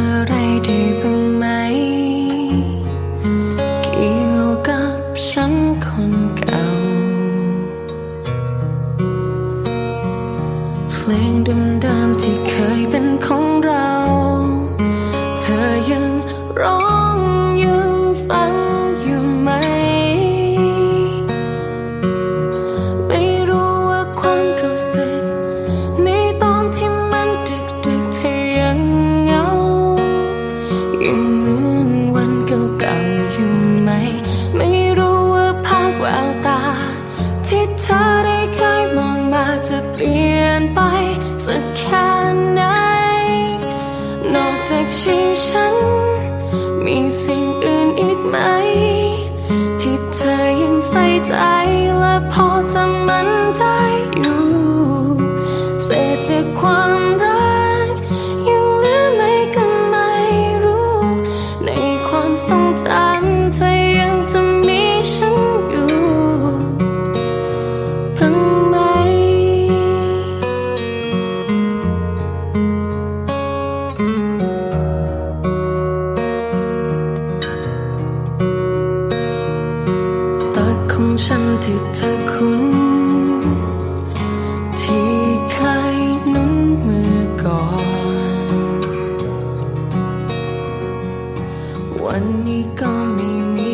อะไรได้บ้างไหม เกี่ยวกับฉันคนเก่า เพลงเดิมที่เคยเป็นของเรา เธอยังร้องยังฟัง ธอได้เคยมองมาจะเปลี่ยนไปสักแค่ไหน นอกจากชื่อฉัน มีสิ่งอื่นอีกไหม ที่เธอยังใส่ใจและพอจำมันได้อยู่ เศษจากความ ของฉันที่เธอคุ้น ที่เคยนุ่นมือก่อน วันนี้ก็ไม่มี